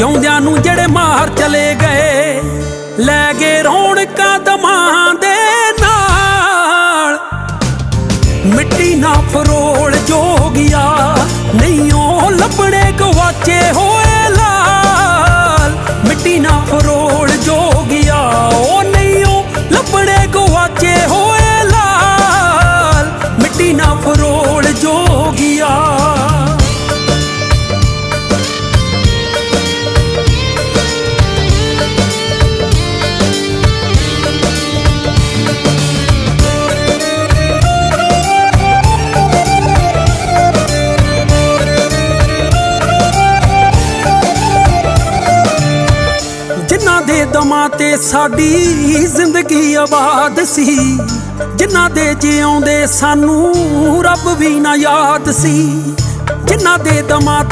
ਜਿਉਂਦਿਆਂ ਨੂੰ ਜਿਹੜੇ ਮਾਰ ਚਲੇ ਗਏ, ਲੈ ਗਏ ਰੌਣਕਾਂ ਦਮਾਂ ਦੇ ਨਾਲ। ਮਿੱਟੀ ਨਾ ਫਰੋਲ ਜੋਗਿਆ, ਨਹੀਂ ਉਹ ਲੱਭਣੇ ਗਵਾਚੇ ਹੋਏ ਲਾਲ। ਮਿੱਟੀ ਨਾ ਫਰੋਲ ਜੋਗਿਆ, ਉਹ ਨਹੀਂ ਉਹ ਲੱਭਣੇ ਗਵਾਚੇ ਹੋਏ ਲਾਲ। ਮਿੱਟੀ ਨਾ ਫਰੋਲ ਜਿਨ੍ਹਾਂ ਦੇ ਦਮਾਂ ਤੇ ਸਾਡੀ ਜ਼ਿੰਦਗੀ ਆਬਾਦ ਸੀ, ਜਿਨ੍ਹਾਂ ਦੇ ਜਿਉਂਦੇ ਸਾਨੂੰ ਰੱਬ ਵੀ ਨਾ ਯਾਦ ਸੀ, ਜਿਨ੍ਹਾਂ ਦੇ ਦਮਾਂ ਤੇ